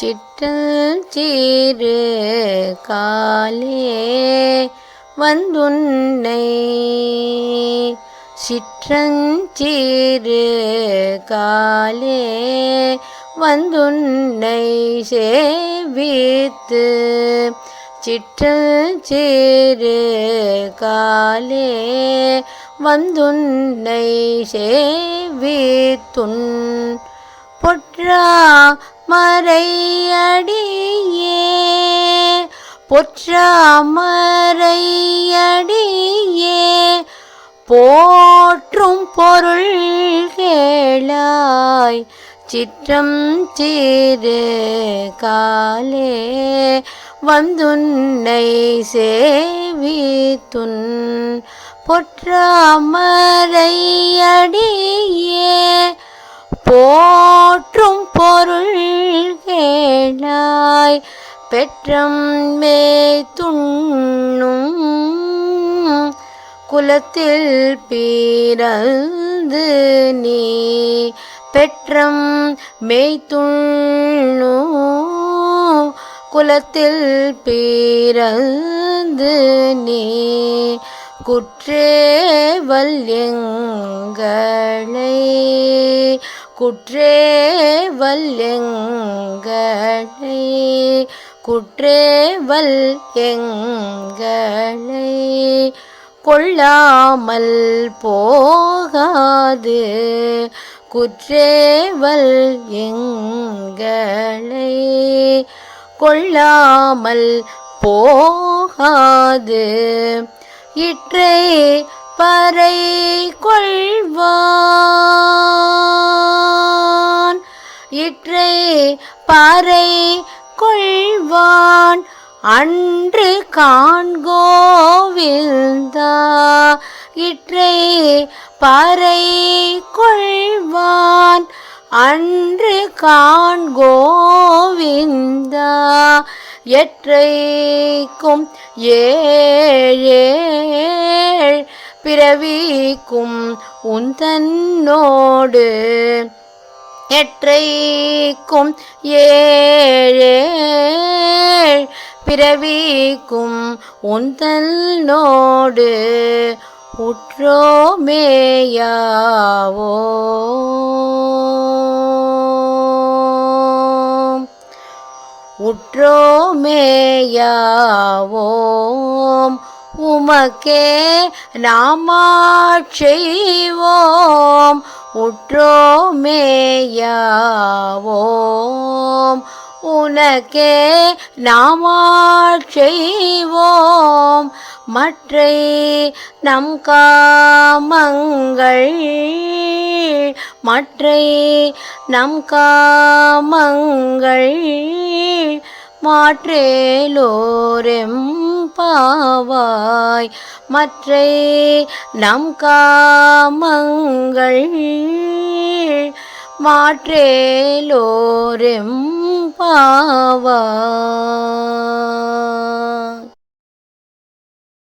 சிற்றல் சீரு காலே வந்துன்னை. சிற்றஞ்சீரு காலே வந்துன்னை சேவித்து. சிற்றல் சீரு காலே வந்துன்னை சேவித்துன். பொற்றா மறையடியே. பொற்றாமறையடியே. போற்றும் பொருள் கேளாய். சிற்றம் சீரு காலே. வந்துன்னை சேவித்துன். பொற்றாமரையடியே போற்றும் பெற்றம் மே துண்ணும் குலத்தில் பிறந்து நீ. பெற்றம் மெய்த்துண்ணு குலத்தில் பிறந்து நீ. குற்றேவல் எங்களை குற்றேவல் எங்களை குற்றேவல் எங்களை கொள்ளாமல் போகாது. குற்றேவல் எங்களை கொள்ளாமல் போகாது. இற்றை பறை கொள்வான். இற்றை பறை கொள்வான். அன்று காண்கோவில்தா இற்றை பறை கொள்வான். அன்று காண்கோவிந்தா எற்றைக்கும் ஏழேழ் பிறவிக்கும் உந்தன்னோடு எற்றைக்கும் ஏழேழ் பிறவிக்கும் உந்தல் நோடு உற்றோமேயாவோ. உற்றோமேயாவோம். உமக்கே நாமாட்செய்வோம். உற்றோமேயாவோம் உனக்கே நாமாட்செய்வோம் மற்றை நம் காமங்கள் மற்றை நம் காமங்கள் மாற்றேலோரெம் பாவாய். மற்றே நம் காமங்கள் மாற்றேலோரெம் பாவாய்.